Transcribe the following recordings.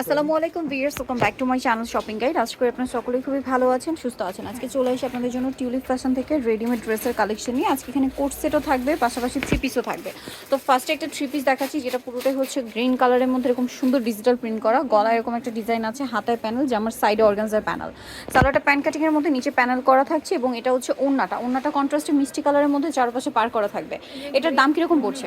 আসসালামু আলাইকুম viewers welcome back to my channel shopping guide আজকে করে আপনারা সকলেই খুবই ভালো আছেন সুস্থ আছেন। আজকে চলে এসে আপনাদের জন্য টিউলিপ ফ্যাশন থেকে রেডিমেড ড্রেসের কালেকশন নিয়ে। আজকে এখানে কোট সেটও থাকবে পাশাপাশি থ্রি পিসও থাকবে। তো ফার্স্টে একটা থ্রি পিস দেখাচ্ছি যেটা পুরোটাই হচ্ছে গ্রিন কালারের মধ্যে এরকম সুন্দর ডিজিটাল প্রিন্ট করা। গলায় এরকম একটা ডিজাইন আছে হাতায় প্যানেল জামার সাইডে অর্গানজার প্যানেল সালোয়ারটা প্যান কাটিংয়ের মধ্যে নিচে প্যানেল করা থাকছে এবং এটা হচ্ছে ওন্নাটা। ওন্নাটা কন্ট্রাস্টে মিষ্টি কালারের মধ্যে চারপাশে পার করা থাকবে। এটার দাম কীরকম পড়ছে?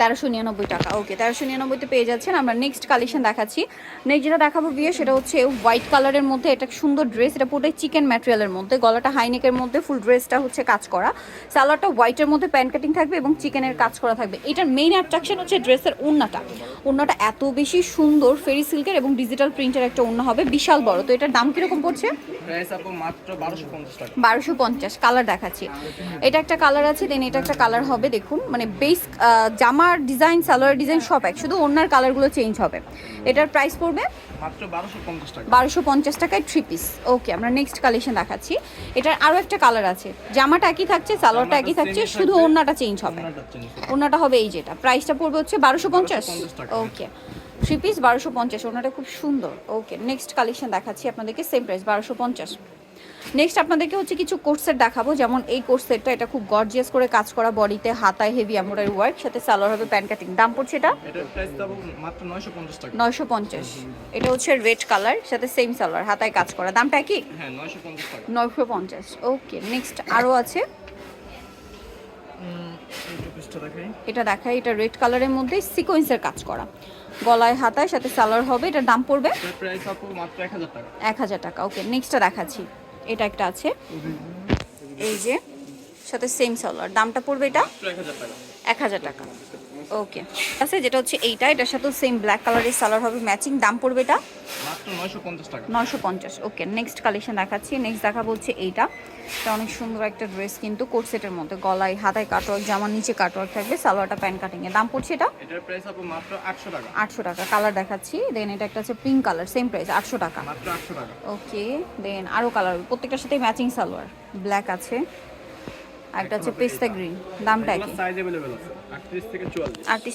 তেরোশো নিরানব্বই টাকা। তেরোশো নিরানব্বই নিরানব্বইতে পেয়ে যাচ্ছেন। আমরা নেক্সট কালেকশন দেখাচ্ছি। নেক্সট যেটা দেখাবো বিয়ে সেটা হচ্ছে হোয়াইট কালারের মধ্যে এটা সুন্দর ড্রেস এটা পুরোটাই চিকেন ম্যাটেরিয়ালের মধ্যে। গলাটা হাইনেকের মধ্যে ফুল ড্রেসটা হচ্ছে কাজ করা। সালোয়ারটা হোয়াইটের মধ্যে প্যান্ট কাটিং থাকবে এবং চিকেনের কাজ করা থাকবে। এটার মেইন অ্যাট্রাকশন হচ্ছে ড্রেসের ওন্নাটা ওন্নাটা এত বেশি সুন্দর ফেরি সিল্কের এবং ডিজিটাল প্রিন্টের একটা ওন্না হবে। বিশাল বড়। তো এটার দাম কীরকম পড়ছে? বারোশো পঞ্চাশ কালার দেখাচ্ছি। এটা একটা কালার আছে দেন এটা একটা কালার হবে দেখুন। মানে বেস জামার ডিজাইন সালোয়ার ডিজাইন সব এক। শুধু ওনার কালারগুলো চেঞ্জ হবে। এটার প্রাইস পড়বে বারোশো পঞ্চাশ টাকা। টাকায় থ্রি পিস ওকে আমরা নেক্সট কালেকশন দেখাচ্ছি। এটার আরও একটা কালার আছে। জামাটা একই থাকছে সালোয়ারটা একই থাকছে শুধু। ওড়নাটা চেঞ্জ হবে। ওনাটা হবে। এই যেটা। প্রাইসটা পড়বে হচ্ছে বারোশো পঞ্চাশ। ওকে থ্রি পিস বারোশো পঞ্চাশ। ওনাটা খুব সুন্দর। ওকে নেক্সট কালেকশন দেখাচ্ছি আপনাদেরকে সেম প্রাইস বারোশো পঞ্চাশ। নেক্সট আপনাদেরকে হচ্ছে কিছু কোর্সের দেখাবো। যেমন এই কোর্সেটটা এটা খুব গর্জিয়াস করে কাজ করা বডিতে হাতায় হেভি এমব্রয়ডারি ওয়ার্ক সাথে সালোয়ার হবে প্যান্ট কাটিং দাম পড়ছে এটা? নয়শো পঞ্চাশ এটা হচ্ছে রেড কালার সাথে সেম সালোয়ার হাতায় কাজ করা। দামটা কি? হ্যাঁ নয়শো পঞ্চাশ ওকে নেক্সট আরও আছে। এটা দেখায় এটা রেড কালারের মধ্যে সিকোয়েন্সের কাজ করা। গলায় হাতায় সাথে সালোয়ার হবে এটার দাম পড়বে? এক হাজার টাকা। ওকে নেক্সটটা দেখাচ্ছি। এটা একটা আছে। এই যে সাথে সেম সালোয়ার দামটা পড়বে এটা? এক হাজার টাকা। ওকে আছে যেটা হচ্ছে এইটা এটার সাথেও সেম ব্ল্যাক কালারের সালোয়ার হবে ম্যাচিং দাম পড়বে এটা? নয়শো পঞ্চাশ ওকে নেক্সট কালেকশন দেখাচ্ছি নেক্সট দেখাবো হচ্ছে এইটা। এটা অনেক সুন্দর একটা ড্রেস কিন্তু কোট সেটের মধ্যে গলায় হাতায় কাটওয়ার্ক জামার নিচে কাটওয়ার্ক থাকবে সালোয়ারটা প্যান্ট কাটিংয়ে দাম পড়ছে এটা? এটার প্রাইস আপু মাত্র আটশো টাকা। আটশো টাকা কালার দেখাচ্ছি। দেন এটা একটা আছে পিঙ্ক কালার সেম প্রাইস আটশো টাকা। মাত্র আটশো টাকা। ওকে দেন আরও কালার প্রত্যেকটার সাথে ম্যাচিং সালোয়ার ব্ল্যাক আছে। আরেকটা হচ্ছে পেস্তা গ্রিন দামটা কি সাইজ অ্যাভেলেবেল আছে। আটত্রিশ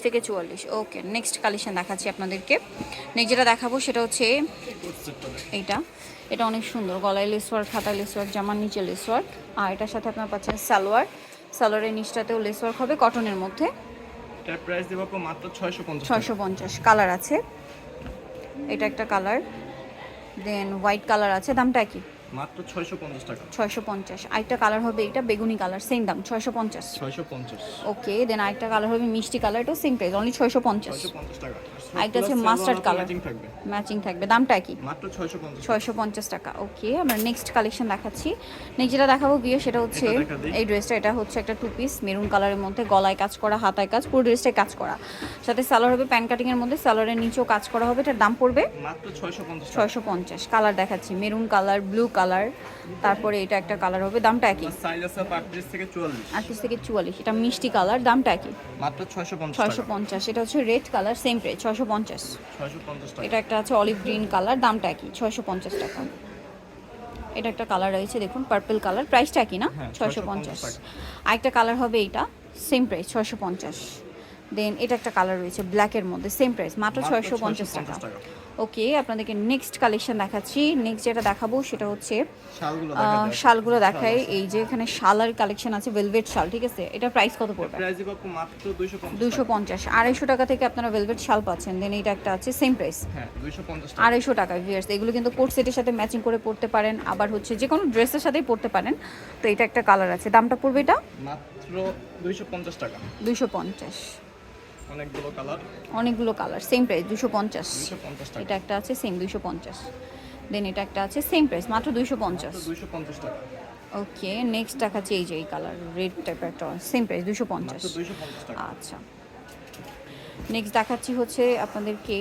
থেকে চুয়াল্লিশ। ওকে নেক্সট কালেকশন দেখাচ্ছি আপনাদেরকে। নেক্সট যেটা দেখাবো সেটা হচ্ছে এইটা। এটা অনেক সুন্দর গলায় লেস ওয়ার্ক খাতায় লেস ওয়ার্ক জামার নিচে লেস ওয়ার্ক আর এটার সাথে আপনার পাচ্ছেন সালোয়ার। সালোয়ারের নিচটাতেও লেস ওয়ার্ক হবে কটনের মধ্যে। এটার প্রাইস দেবো মাত্র ছয়শো পঞ্চাশ টাকা। ছয়শো পঞ্চাশ কালার আছে। এটা একটা কালার দেন হোয়াইট কালার আছে দামটা কি মাত্র ছয়শো পঞ্চাশ টাকা। ছয়শো পঞ্চাশ। আরেকটা কালার হবে এটা বেগুনি কালার সেম দাম ছয়শো পঞ্চাশ। ছয়শো পঞ্চাশ। ওকে দেন আরেকটা কালার হবে মিষ্টি কালার এটাও সেম প্রাইস অনলি ছয়শো পঞ্চাশ। ছয়শো পঞ্চাশ টাকা। আরেকটা হচ্ছে mustard color। ম্যাচিং থাকবে। দামটা কি? মাত্র ছয়শো পঞ্চাশ ছয়শো পঞ্চাশ টাকা। ওকে আমরা নেক্সট কালেকশন দেখাচ্ছি। নেক্সট যেটা দেখাবো বিয়ে সেটা হচ্ছে। এই ড্রেসটা এটা হচ্ছে একটা টু পিস মেরুন কালারের মধ্যে গলায় কাজ করা হাতায় কাজ পুরো ড্রেসটাই কাজ করা। সাথে সালোয়ার হবে প্যান্ট কাটিংয়ের মধ্যে সালোয়ারের নিচেও কাজ করা হবে এটার দাম পড়বে মাত্র ছয়শো পঞ্চাশ টাকা। ছয়শো পঞ্চাশ। কালার দেখাচ্ছি মেরুন কালার ব্লু কালার তারপরে এটা একটা কালার হবে দামটা একই। আটত্রিশ থেকে চুয়াল্লিশ। আটত্রিশ থেকে চুয়াল্লিশ এটা মিষ্টি কালার দামটা একই। মাত্র ছয়শো পঞ্চাশ ছয়শো পঞ্চাশ এটা হচ্ছে রেড কালার সেম প্রাইস ছয়শো পঞ্চাশ। ছয়শো পঞ্চাশ টাকা। এটা একটা আছে অলিভ গ্রিন কালার দামটা একই ছয়শো পঞ্চাশ টাকা। এটা একটা কালার রয়েছে দেখুন পার্পল কালার প্রাইসটা কি না? হ্যাঁ, ছয়শো 650 পঞ্চাশ। আরেকটা কালার হবে এইটা সেম প্রাইস ছয়শো পঞ্চাশ। দেন এটা একটা কালার রয়েছে ব্ল্যাকের মধ্যে সেম প্রাইস মাত্র ছয়শো পঞ্চাশ টাকা 650 টাকা। ওকে আপনাদেরকে নেক্সট কালেকশন দেখাচ্ছি। নেক্সট যেটা দেখাবো সেটা হচ্ছে শালগুলো দেখাই এই যে এখানে শালার কালেকশন আছে ভেলভেট শাল ঠিক আছে? এটা প্রাইস কত পড়বে? প্রাইস দুশো পঞ্চাশ আড়াইশো টাকা থেকে আপনারা ভেলভেট শাল পাচ্ছেন। দেন এইটা একটা আছে সেম প্রাইস হ্যাঁ টাকা। আড়াইশো টাকা ভিয়ার্স এগুলো কিন্তু কোট সেটের সাথে ম্যাচিং করে পড়তে পারেন। আবার হচ্ছে যে কোনো ড্রেসের সাথেই পড়তে পারেন। তো এটা একটা কালার আছে। দামটা পড়বে এটা? মাত্র দুইশো পঞ্চাশ টাকা। দুশো পঞ্চাশ। অনেকগুলো কালার? অনেকগুলো কালার সেম প্রাইস দুশো পঞ্চাশ। এটা একটা আছে সেম দুশো পঞ্চাশ। দেন এটা একটা আছে সেম প্রাইস মাত্র দুশো পঞ্চাশ। দুইশো পঞ্চাশ টাকা। ওকে নেক্সট দেখাচ্ছে এই যে এই কালার রেড টাইপের একটা সেম প্রাইস দুশো পঞ্চাশ। আচ্ছা। নেক্সট দেখাচ্ছি হচ্ছে আপনাদেরকে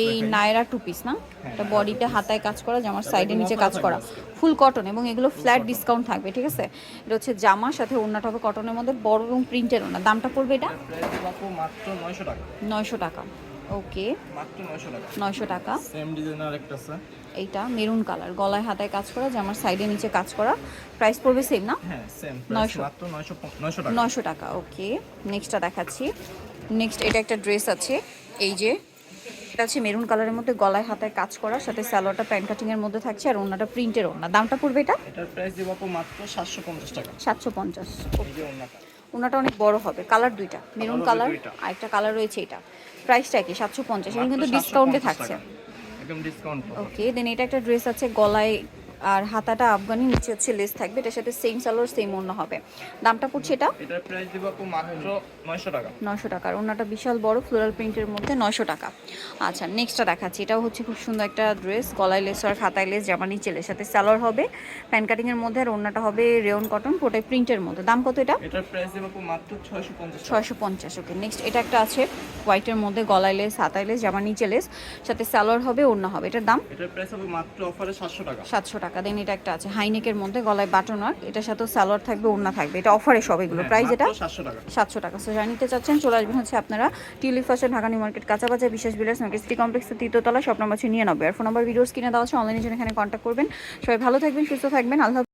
এই নায়রা টু পিস না? হ্যাঁ, এটা বডিতে হাতায় কাজ করা জামার সাইডে নিচে কাজ করা। ফুল কটন এবং এগুলো ফ্ল্যাট ডিসকাউন্ট থাকবে ঠিক আছে? এটা হচ্ছে জামার সাথে ওড়নাটা হবে কটনের মধ্যে বড় এবং প্রিন্টের ওড়না। দামটা পড়বে এটা? নয়শো টাকা। ওকে নয়শো টাকা। সেম ডিজাইনের আরেকটা আছে। এইটা মেরুন কালার গলায় হাতায় কাজ করা জামার সাইডে নিচে কাজ করা। প্রাইস পড়বে সেম না? হ্যাঁ সেম 900 মাত্র নয়শো টাকা। নয়শো টাকা ওকে নেক্সটটা দেখাচ্ছি। নেক্সট এটা একটা ড্রেস আছে। এই যে এটা হচ্ছে মেরুন কালারের মধ্যে গলায় হাতায় কাজ করা সাথে স্যালোয়ারটা প্যান্ট কাটিং এর মধ্যে থাকছে আর ওনাটা প্রিন্টের ওনা দামটা পড়বে এটা? এটার প্রাইস দেবো আপু মাত্র সাতশো পঞ্চাশ টাকা। সাতশো পঞ্চাশ। এই যে ওনাটা ওনাটা অনেক বড় হবে। কালার দুইটা। মেরুন কালার আর একটা কালার রয়েছে এটা। প্রাইসটা কি সাতশো পঞ্চাশ। এটা কিন্তু ডিসকাউন্টে থাকছে। একদম ডিসকাউন্ট ওকে দেন এটা একটা ড্রেস আছে গলায় আর হাতাটা আফগানি নিচে হচ্ছে লেস থাকবে এটার সাথে সেম সালোয়ার সেম অন্য হবে। দামটা পড়ছে এটা? এটার প্রাইস দেবো আপু মাত্র নয়শো টাকা। নশো টাকার ওনাটা বিশাল বড় ফ্লোরাল প্রিন্টের মধ্যে নশো টাকা। আচ্ছা নেক্সটটা দেখাচ্ছি। এটাও হচ্ছে খুব সুন্দর একটা ড্রেস গলায় লেস আর খাতায় লেস জামা নিচে লেস সাথে সালোয়ার হবে। প্যান কাটিংয়ের মধ্যে আর ওনাটা হবে রেয়ন কটন পুরোটাই প্রিন্টের মধ্যে। দাম কত এটা? এটার প্রাইস দেবো আপু মাত্র ছয়শো পঞ্চাশ টাকা। ছয়শো পঞ্চাশ ওকে নেক্সট এটা একটা আছে হোয়াইটের মধ্যে গলায় লেস হাতায় লেস জামা নিচে লেস সাথে সালোয়ার হবে ওড়না হবে। এটার দাম? এটার প্রাইস হবে মাত্র অফারে সাতশো টাকা। সাতশো টাকা। দেন এটা একটা আছে হাইনেকের মধ্যে গলায় বাটন ওয়ার্ক এটার সাথে সালোয়ার থাকবে ওড়না থাকবে। এটা অফারে সব এগুলো। প্রাইস এটা সাতশো টাকা। টাকা। সো যারা নিতে চাচ্ছেন চলে আসবেন হচ্ছে আপনারা Tulip Fashion Dhaka New Market কাঁচাবাজার বিশেষ বিলাস মার্কেট সিটি কমপ্লেক্সের তৃতীয়তলা সব নাম্বার নিয়ে নব্বই আর ফোন নাম্বার ভিডিওস কিনে দেওয়া আছে অনলাইনে জন্য এখানে কন্ট্যাক্ট করবেন। সবাই ভালো থাকবেন সুস্থ থাকবেন। আল্লাহ